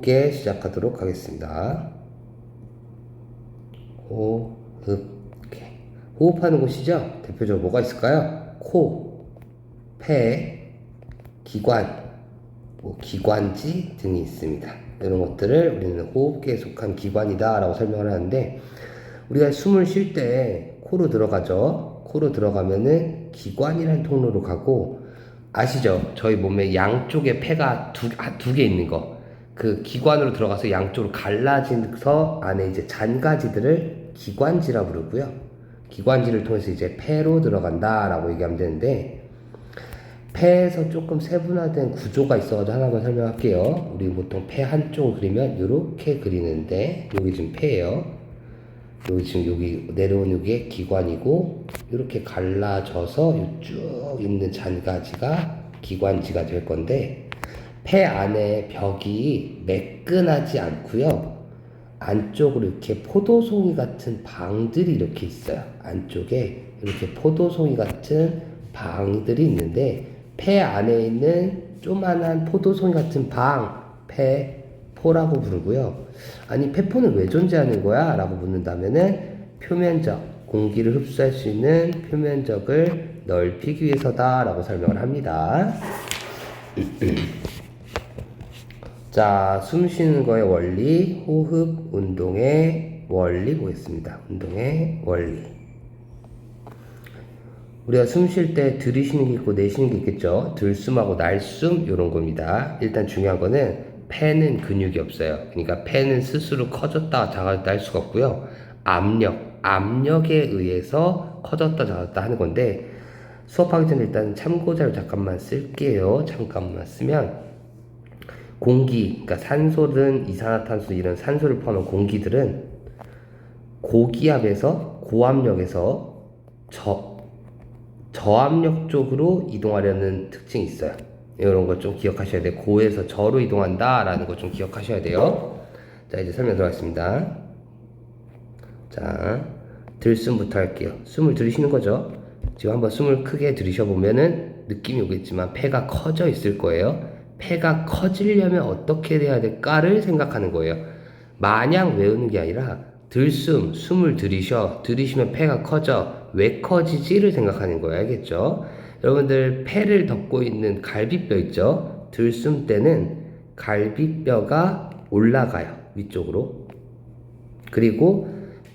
게 시작하도록 하겠습니다. 호흡. 개. 호흡하는 곳이죠. 대표적으로 뭐가 있을까요? 코, 폐, 기관, 뭐 기관지 등이 있습니다. 이런 것들을 우리는 호흡기에 속한 기관이다라고 설명을 하는데 우리가 숨을 쉴 때 코로 들어가죠. 코로 들어가면은 기관이라는 통로로 가고 아시죠? 저희 몸에 양쪽에 폐가 두개 있는 거. 그 기관으로 들어가서 양쪽으로 갈라져서 안에 이제 잔가지들을 기관지라 부르고요. 기관지를 통해서 이제 폐로 들어간다라고 얘기하면 되는데 폐에서 조금 세분화된 구조가 있어가지고 하나만 설명할게요. 우리 보통 폐 한쪽을 그리면 이렇게 그리는데 여기 지금 폐예요. 여기 지금 여기 내려온 여기 기관이고 이렇게 갈라져서 쭉 있는 잔가지가 기관지가 될 건데 폐 안에 벽이 매끈하지 않고요. 안쪽으로 이렇게 포도송이 같은 방들이 이렇게 있어요. 안쪽에 이렇게 포도송이 같은 방들이 있는데 폐 안에 있는 조만한 포도송이 같은 방, 폐, 포라고 부르고요. 아니 폐포는 왜 존재하는 거야? 라고 묻는다면은 표면적, 공기를 흡수할 수 있는 표면적을 넓히기 위해서다 라고 설명을 합니다. 자, 숨 쉬는 거의 원리, 호흡, 운동의 원리 보겠습니다. 운동의 원리. 우리가 숨 쉴 때 들이쉬는 게 있고 내쉬는 게 있겠죠. 들숨하고 날숨 이런 겁니다. 일단 중요한 거는 폐는 근육이 없어요. 그러니까 폐는 스스로 커졌다 작았다 할 수가 없고요. 압력, 압력에 의해서 커졌다 작았다 하는 건데 수업하기 전에 일단 참고자료 잠깐만 쓸게요. 잠깐만 쓰면 공기, 그러니까 산소든 이산화탄소 이런 산소를 포함한 공기들은 고기압에서 고압력에서 저 저압력 쪽으로 이동하려는 특징이 있어요. 이런 것 좀 기억하셔야 돼요. 고에서 저로 이동한다라는 것 좀 기억하셔야 돼요. 자, 이제 설명 들어가겠습니다. 자, 들숨부터 할게요. 숨을 들이쉬는 거죠. 지금 한번 숨을 크게 들이쉬어 보면은 느낌이 오겠지만 폐가 커져 있을 거예요. 폐가 커지려면 어떻게 돼야 될까를 생각하는 거예요. 마냥 외우는 게 아니라 들숨, 숨을 들이쉬어, 들이쉬면 폐가 커져, 왜 커지지를 생각하는 거예요. 알겠죠? 여러분들 폐를 덮고 있는 갈비뼈 있죠? 들숨 때는 갈비뼈가 올라가요. 위쪽으로. 그리고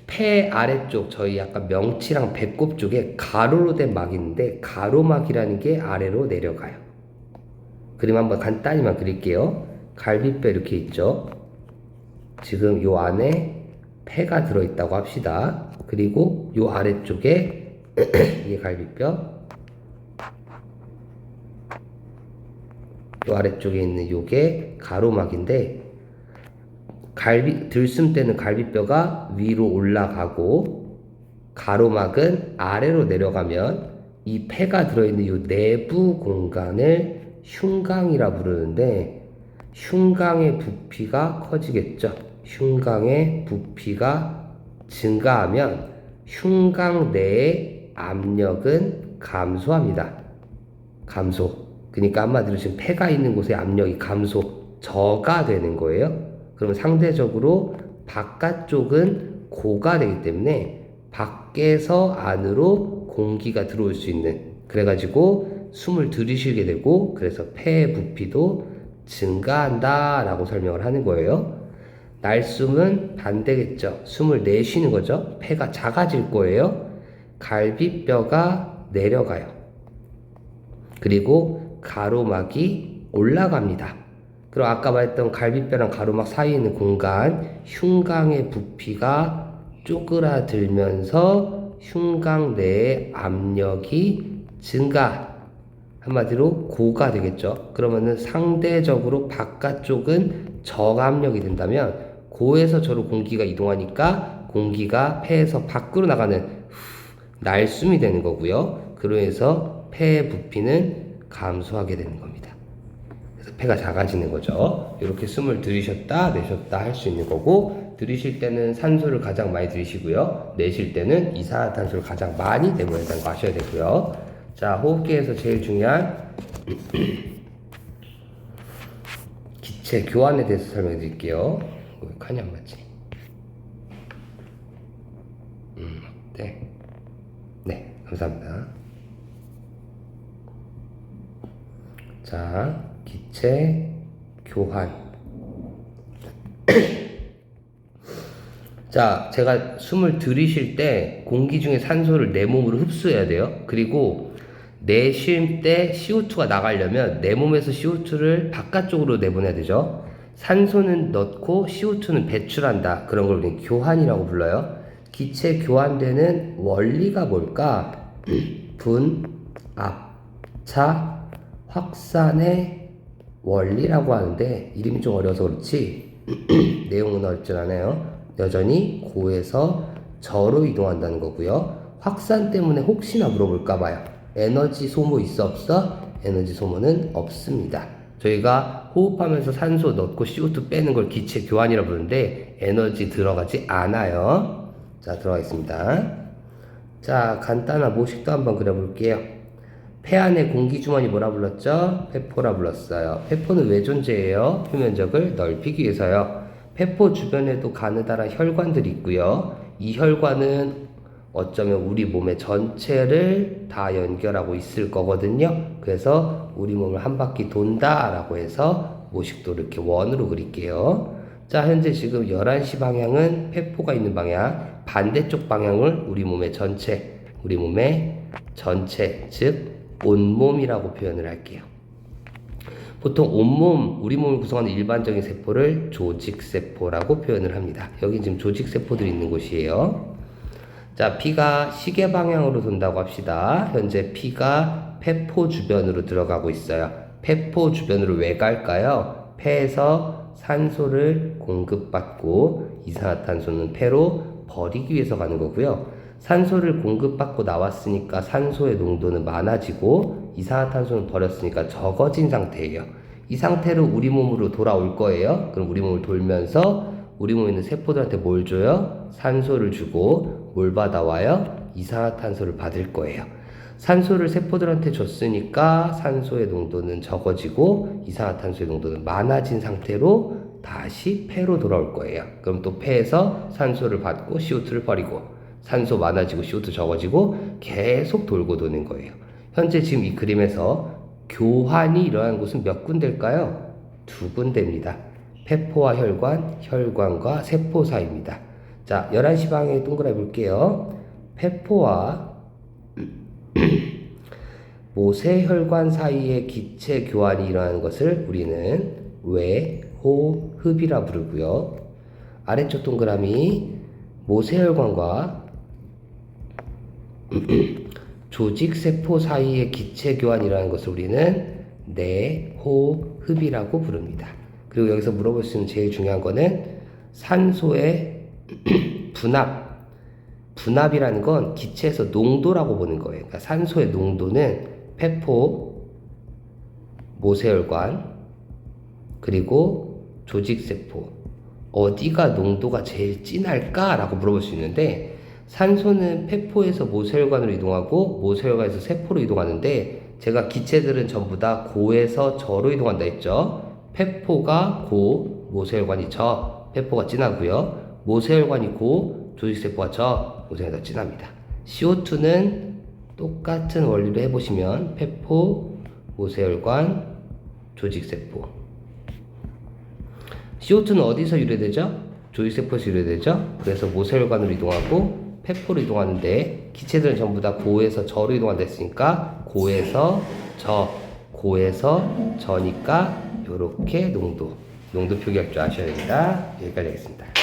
폐 아래쪽 저희 약간 명치랑 배꼽 쪽에 가로로 된 막이 있는데 가로막이라는 게 아래로 내려가요. 그림 한번 간단히만 그릴게요. 갈비뼈 이렇게 있죠. 지금 요 안에 폐가 들어있다고 합시다. 그리고 요 아래쪽에 이게 갈비뼈 요 아래쪽에 있는 요게 가로막인데 갈비 들숨 때는 갈비뼈가 위로 올라가고 가로막은 아래로 내려가면 이 폐가 들어있는 요 내부 공간을 흉강이라 부르는데 흉강의 부피가 커지겠죠. 흉강의 부피가 증가하면 흉강 내의 압력은 감소합니다. 감소. 그러니까 한마디로 지금 폐가 있는 곳에 압력이 감소, 저가 되는 거예요. 그러면 상대적으로 바깥쪽은 고가 되기 때문에 밖에서 안으로 공기가 들어올 수 있는 그래가지고 숨을 들이쉬게 되고 그래서 폐의 부피도 증가한다 라고 설명을 하는 거예요. 날숨은 반대겠죠. 숨을 내쉬는 거죠. 폐가 작아질 거예요. 갈비뼈가 내려가요. 그리고 가로막이 올라갑니다. 그리고 아까 말했던 갈비뼈랑 가로막 사이에 있는 공간, 흉강의 부피가 쪼그라들면서 흉강 내의 압력이 증가. 한마디로 고가 되겠죠. 그러면은 상대적으로 바깥쪽은 저압력이 된다면 고에서 저로 공기가 이동하니까 공기가 폐에서 밖으로 나가는 날숨이 되는 거고요. 그로 해서 폐의 부피는 감소하게 되는 겁니다. 그래서 폐가 작아지는 거죠. 이렇게 숨을 들이셨다 내셨다 할 수 있는 거고 들이쉴 때는 산소를 가장 많이 들이시고요. 내쉴 때는 이산화탄소를 가장 많이 내보낸다는 거 아셔야 되고요. 자, 호흡기에서 제일 중요한 기체 교환에 대해서 설명해 드릴게요. 왜 칸이 안 맞지? 음, 네. 네, 감사합니다. 자, 기체 교환. 자, 제가 숨을 들이쉴 때 공기 중에 산소를 내 몸으로 흡수해야 돼요. 그리고 내쉴 때 CO2가 나가려면 내 몸에서 CO2를 바깥쪽으로 내보내야 되죠. 산소는 넣고 CO2는 배출한다. 그런 걸 우리는 교환이라고 불러요. 기체 교환되는 원리가 뭘까? 분, 압, 차, 확산의 원리라고 하는데 이름이 좀 어려서 그렇지 내용은 어렵진 않아요. 여전히 고에서 저로 이동한다는 거고요. 확산 때문에 혹시나 물어볼까 봐요. 에너지 소모 있어 없어? 에너지 소모는 없습니다. 저희가 호흡하면서 산소 넣고 CO2 빼는 걸 기체 교환이라 부르는데 에너지 들어가지 않아요. 자, 들어가겠습니다. 자, 간단한 모식도 한번 그려볼게요. 폐 안에 공기 주머니 뭐라 불렀죠? 폐포라 불렀어요. 폐포는 왜 존재해요? 표면적을 넓히기 위해서요. 폐포 주변에도 가느다란 혈관들이 있고요. 이 혈관은 어쩌면 우리 몸의 전체를 다 연결하고 있을 거거든요. 그래서 우리 몸을 한 바퀴 돈다라고 해서 모식도 이렇게 원으로 그릴게요. 자, 현재 지금 11시 방향은 폐포가 있는 방향, 반대쪽 방향을 우리 몸의 전체, 우리 몸의 전체, 즉 온몸이라고 표현을 할게요. 보통 온몸, 우리 몸을 구성하는 일반적인 세포를 조직세포라고 표현을 합니다. 여기 지금 조직세포들이 있는 곳이에요. 자, 피가 시계 방향으로 돈다고 합시다. 현재 피가 폐포 주변으로 들어가고 있어요. 폐포 주변으로 왜 갈까요? 폐에서 산소를 공급받고 이산화탄소는 폐로 버리기 위해서 가는 거고요. 산소를 공급받고 나왔으니까 산소의 농도는 많아지고 이산화탄소는 버렸으니까 적어진 상태예요. 이 상태로 우리 몸으로 돌아올 거예요. 그럼 우리 몸을 돌면서 우리 몸에 있는 세포들한테 뭘 줘요? 산소를 주고 뭘 받아와요? 이산화탄소를 받을 거예요. 산소를 세포들한테 줬으니까 산소의 농도는 적어지고 이산화탄소의 농도는 많아진 상태로 다시 폐로 돌아올 거예요. 그럼 또 폐에서 산소를 받고 CO2를 버리고 산소 많아지고 CO2 적어지고 계속 돌고 도는 거예요. 현재 지금 이 그림에서 교환이 일어나는 곳은 몇 군데일까요? 두 군데입니다. 폐포와 혈관, 혈관과 세포 사이입니다. 자, 11시 방향에 동그라미 볼게요. 폐포와 모세혈관 사이의 기체 교환이 일어나는 것을 우리는 외호흡이라 부르고요. 아래쪽 동그라미 모세혈관과 조직세포 사이의 기체 교환이라는 것을 우리는 내호흡이라고 부릅니다. 그리고 여기서 물어볼 수 있는 제일 중요한 거는 산소의 분압. 분압이라는 건 기체에서 농도라고 보는 거예요. 그러니까 산소의 농도는 폐포, 모세혈관, 그리고 조직세포. 어디가 농도가 제일 진할까라고 물어볼 수 있는데 산소는 폐포에서 모세혈관으로 이동하고 모세혈관에서 세포로 이동하는데 제가 기체들은 전부 다 고에서 저로 이동한다 했죠. 폐포가 고, 모세혈관이 저, 폐포가 진하고요. 모세혈관이 고, 조직세포가 저, 모세혈관이 더 진합니다. CO2는 똑같은 원리로 해보시면 폐포, 모세혈관, 조직세포. CO2는 어디서 유래되죠? 조직세포에서 유래되죠? 그래서 모세혈관으로 이동하고 폐포로 이동하는데 기체들은 전부 다 고에서 저로 이동한다 했으니까 고에서 저, 고에서 저니까 이렇게 농도, 농도 표기할 줄 아셔야 됩니다. 여기까지 하겠습니다.